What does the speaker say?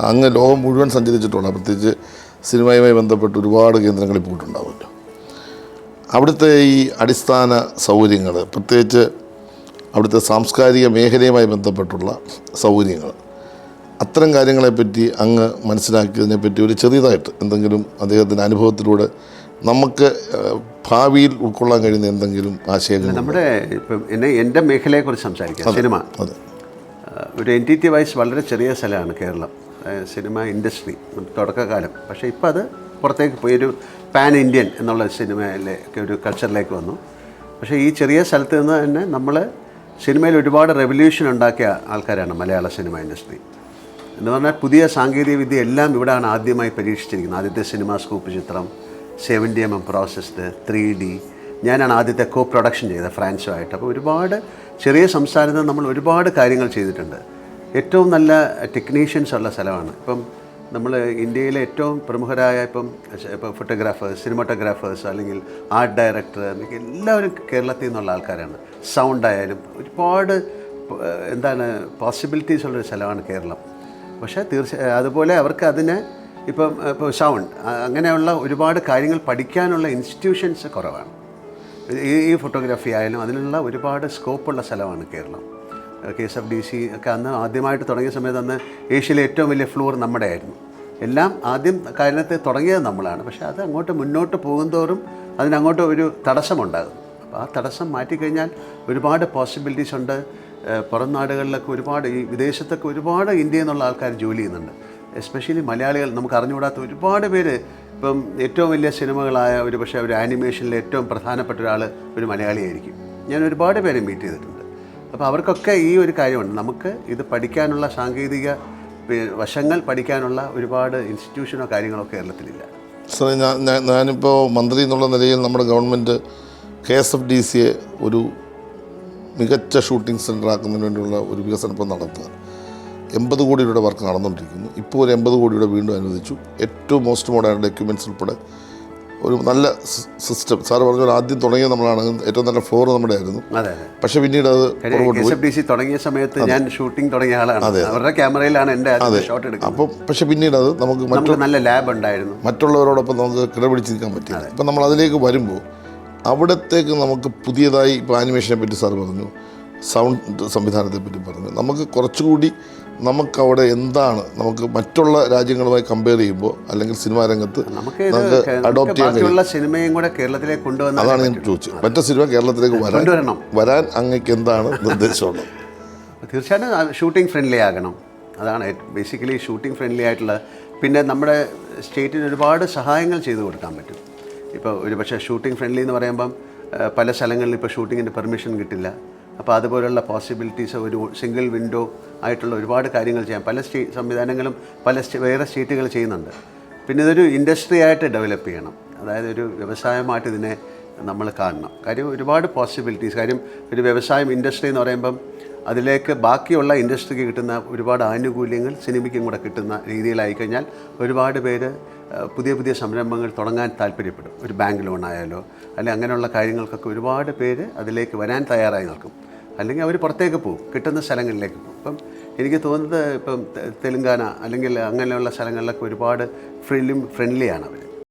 അങ്ങ് ലോകം മുഴുവൻ സഞ്ചരിച്ചിട്ടുണ്ട്. പ്രത്യേകിച്ച് സിനിമയുമായി ബന്ധപ്പെട്ട് ഒരുപാട് കേന്ദ്രങ്ങളിൽ പോയിട്ടുണ്ടാവുമല്ലോ. അവിടുത്തെ ഈ അടിസ്ഥാന സൗകര്യങ്ങൾ പ്രത്യേകിച്ച് അവിടുത്തെ സാംസ്കാരിക മേഖലയുമായി ബന്ധപ്പെട്ടുള്ള സൗകര്യങ്ങൾ അത്തരം കാര്യങ്ങളെപ്പറ്റി അങ്ങ് മനസ്സിലാക്കിയതിനെപ്പറ്റി ഒരു ചെറിയതായിട്ട് എന്തെങ്കിലും അദ്ദേഹത്തിന്റെ അനുഭവത്തിലൂടെ നമുക്ക് ഭാവിയിൽ ഉൾക്കൊള്ളാൻ കഴിയുന്ന എന്തെങ്കിലും ആശയങ്ങൾ നമ്മുടെ ഇപ്പം എന്നെ എന്റെ മേഖലയെക്കുറിച്ച് സംസാരിക്കാം. സിനിമ. അതെ. എൻ ടി ടി വൈസ് വളരെ ചെറിയ സ്ഥലമാണ് കേരളം. Cinema industry തുടക്കകാലം. പക്ഷേ ഇപ്പോൾ അത് പുറത്തേക്ക് പോയി ഒരു പാൻ ഇന്ത്യൻ എന്നുള്ള സിനിമയിലേക്ക് ഒരു കൾച്ചറിലേക്ക് വന്നു. പക്ഷേ ഈ ചെറിയ സ്ഥലത്ത് നിന്ന് തന്നെ നമ്മൾ സിനിമയിൽ ഒരുപാട് റെവല്യൂഷൻ ഉണ്ടാക്കിയ ആൾക്കാരാണ് മലയാള സിനിമ ഇൻഡസ്ട്രി. എന്ന് പറഞ്ഞാൽ പുതിയ സാങ്കേതിക വിദ്യ എല്ലാം ഇവിടെയാണ് ആദ്യമായി പരീക്ഷിച്ചിരിക്കുന്നത്. ആദ്യത്തെ സിനിമ സ്കൂപ്പ് ചിത്രം seventy M M processed three D ഞാനാണ് ആദ്യത്തെ കോ പ്രൊഡക്ഷൻ ചെയ്തത് ഫ്രാൻസുമായിട്ട്. അപ്പോൾ ഒരുപാട് ചെറിയ സംസ്ഥാനത്ത് നമ്മൾ ഒരുപാട് കാര്യങ്ങൾ ചെയ്തിട്ടുണ്ട്. ഏറ്റവും നല്ല ടെക്നീഷ്യൻസ് ഉള്ള സ്ഥലമാണ്. ഇപ്പം നമ്മൾ ഇന്ത്യയിലെ ഏറ്റവും പ്രമുഖരായ ഇപ്പം ഇപ്പം ഫോട്ടോഗ്രാഫേഴ്സ് സിനിമാറ്റോഗ്രാഫേഴ്സ് അല്ലെങ്കിൽ ആർട്ട് ഡയറക്ടർ എല്ലാവരും കേരളത്തിൽ നിന്നുള്ള ആൾക്കാരാണ്. സൗണ്ട് ആയാലും ഒരുപാട് എന്താണ് പോസിബിലിറ്റീസ് ഉള്ളൊരു സ്ഥലമാണ് കേരളം. പക്ഷേ തീർച്ച അതുപോലെ അവർക്ക് അതിന് ഇപ്പം ഇപ്പോൾ സൗണ്ട് അങ്ങനെയുള്ള ഒരുപാട് കാര്യങ്ങൾ പഠിക്കാനുള്ള ഇൻസ്റ്റിറ്റ്യൂഷൻസ് കുറവാണ്. ഈ ഈ ഫോട്ടോഗ്രാഫി ആയാലും അതിനുള്ള ഒരുപാട് സ്കോപ്പുള്ള സ്ഥലമാണ് Keralam. K S F D C ഒക്കെ അന്ന് ആദ്യമായിട്ട് തുടങ്ങിയ സമയത്ത് അന്ന് ഏഷ്യയിലെ ഏറ്റവും വലിയ ഫ്ലോർ നമ്മുടെ ആയിരുന്നു എല്ലാം ആദ്യം കാര്യത്തെ തുടങ്ങിയത് നമ്മളാണ്. പക്ഷേ അത് അങ്ങോട്ട് മുന്നോട്ട് പോകുന്തോറും അതിനങ്ങോട്ട് ഒരു തടസ്സമുണ്ടാകും. അപ്പോൾ ആ തടസ്സം മാറ്റിക്കഴിഞ്ഞാൽ ഒരുപാട് പോസിബിലിറ്റീസ് ഉണ്ട്. പുറം നാടുകളിലൊക്കെ ഒരുപാട് ഈ വിദേശത്തൊക്കെ ഒരുപാട് ഇന്ത്യയിൽ നിന്നുള്ള ആൾക്കാർ ജോലി ചെയ്യുന്നുണ്ട്. എസ്പെഷ്യലി മലയാളികൾ നമുക്ക് അറിഞ്ഞുകൂടാത്ത ഒരുപാട് പേര് ഇപ്പം ഏറ്റവും വലിയ സിനിമകളായ ഒരു പക്ഷേ ഒരു ആനിമേഷനിലെ ഏറ്റവും പ്രധാനപ്പെട്ട ഒരാൾ ഒരു മലയാളിയായിരിക്കും. ഞാൻ ഒരുപാട് പേരെ മീറ്റ് ചെയ്തിട്ടുണ്ട്. അപ്പോൾ അവർക്കൊക്കെ ഈ ഒരു കാര്യമുണ്ട്. നമുക്ക് ഇത് പഠിക്കാനുള്ള സാങ്കേതിക വശങ്ങൾ പഠിക്കാനുള്ള ഒരുപാട് ഇൻസ്റ്റിറ്റ്യൂഷനോ കാര്യങ്ങളോ കേരളത്തിലില്ല. സാറേ ഞാൻ ഞാനിപ്പോൾ മന്ത്രി എന്നുള്ള നിലയിൽ നമ്മുടെ government K S F D സിയെ ഒരു മികച്ച ഷൂട്ടിംഗ് സെന്റർ ആക്കുന്നതിന് വേണ്ടിയുള്ള ഒരു വികസനം നടത്തുക എൺപത് കോടി രൂപയുടെ വർക്ക് നടന്നുകൊണ്ടിരിക്കുന്നു. ഇപ്പോൾ ഒരു എൺപത് കോടിയുടെ വീണ്ടും അനുവദിച്ചു. ഏറ്റവും മോസ്റ്റ് മോഡേൺ ഡോക്യുമെന്റ്സ് ഉൾപ്പെടെ ഒരു നല്ല സിസ്റ്റം സാർ പറഞ്ഞ പോലെ ആദ്യം തുടങ്ങിയ നമ്മളാണ്. ഏറ്റവും നല്ല ഫ്ലോർ നമ്മുടെ ആയിരുന്നു. പക്ഷേ പിന്നീട് അത് തുടങ്ങിയ സമയത്ത് ഞാൻ ഷൂട്ടിംഗ് തുടങ്ങിയ ആളാണ്. അവരുടെ ക്യാമറയിലാണ് എന്റെ ഷോട്ട് എടുക്കുന്നത്. അപ്പം പക്ഷേ പിന്നീട് അത് നമുക്ക് മറ്റ് നല്ല ലാബ് ഉണ്ടായിരുന്നു. മറ്റുള്ളവരോടൊപ്പം നമുക്ക് കിടപിടിച്ച് നിൽക്കാൻ പറ്റില്ല ഇപ്പം നമ്മൾ അതിലേക്ക് വരുമ്പോൾ അവിടത്തേക്ക് നമുക്ക് പുതിയതായി ഇപ്പൊ ആനിമേഷനെ പറ്റി സാർ പറഞ്ഞു സൗണ്ട് സംവിധാനത്തെ പറ്റി പറഞ്ഞു. നമുക്ക് കുറച്ചുകൂടി നമുക്കവിടെ എന്താണ് നമുക്ക് മറ്റുള്ള രാജ്യങ്ങളുമായി കമ്പയർ ചെയ്യുമ്പോൾ അല്ലെങ്കിൽ സിനിമാ രംഗത്ത് നമുക്ക് അഡോപ്റ്റ് ചെയ്യാൻ സിനിമയും കൂടെ കേരളത്തിലേക്ക് കൊണ്ടുവന്ന അതാണ് ഞാൻ ചോദിച്ചത്. മറ്റു സിനിമ കേരളത്തിലേക്ക് വരാൻ വരാൻ അങ്ങക്ക് എന്താണ് നിർദ്ദേശമുള്ളത്? തീർച്ചയായിട്ടും ഷൂട്ടിംഗ് ഫ്രണ്ട്ലി ആകണം. അതാണ് ബേസിക്കലി ഷൂട്ടിംഗ് ഫ്രണ്ട്ലി ആയിട്ടുള്ള പിന്നെ നമ്മുടെ സ്റ്റേറ്റിന് ഒരുപാട് സഹായങ്ങൾ ചെയ്തു കൊടുക്കാൻ പറ്റും. ഇപ്പോൾ ഒരു പക്ഷേ ഷൂട്ടിംഗ് ഫ്രണ്ട്ലി എന്ന് പറയുമ്പം പല സ്ഥലങ്ങളിൽ ഇപ്പോൾ ഷൂട്ടിങ്ങിന്റെ പെർമിഷൻ കിട്ടില്ല. അപ്പോൾ അതുപോലുള്ള പോസിബിലിറ്റീസ് ഒരു സിംഗിൾ വിൻഡോ ആയിട്ടുള്ള ഒരുപാട് കാര്യങ്ങൾ ചെയ്യാം. പല സ്റ്റേ സംവിധാനങ്ങളും പല വേറെ സ്റ്റേറ്റുകൾ ചെയ്യുന്നുണ്ട്. പിന്നെ ഇതൊരു ഇൻഡസ്ട്രി ആയിട്ട് ഡെവലപ്പ് ചെയ്യണം. അതായത് ഒരു വ്യവസായമായിട്ട് ഇതിനെ നമ്മൾ കാണണം. കാര്യം ഒരുപാട് പോസിബിലിറ്റീസ് കാര്യം ഒരു വ്യവസായം ഇൻഡസ്ട്രി എന്ന് പറയുമ്പം അതിലേക്ക് ബാക്കിയുള്ള ഇൻഡസ്ട്രിക്ക് കിട്ടുന്ന ഒരുപാട് ആനുകൂല്യങ്ങൾ സിനിമയ്ക്കും കൂടെ കിട്ടുന്ന രീതിയിലായി കഴിഞ്ഞാൽ ഒരുപാട് പേര് പുതിയ പുതിയ സംരംഭങ്ങൾ തുടങ്ങാൻ താല്പര്യപ്പെടും. ഒരു ബാങ്ക് ലോൺ ആയാലോ അല്ലെങ്കിൽ അങ്ങനെയുള്ള കാര്യങ്ങൾക്കൊക്കെ ഒരുപാട് പേര് അതിലേക്ക് വരാൻ തയ്യാറായി നിൽക്കും. അല്ലെങ്കിൽ അവർ പുറത്തേക്ക് പോകും കിട്ടുന്ന സ്ഥലങ്ങളിലേക്ക് പോകും. ഇപ്പം എനിക്ക് തോന്നുന്നത് ഇപ്പം തെലുങ്കാന അല്ലെങ്കിൽ അങ്ങനെയുള്ള സ്ഥലങ്ങളിലൊക്കെ ഒരുപാട് ഫിലിം ഫ്രണ്ട്ലിയാണ് അവർ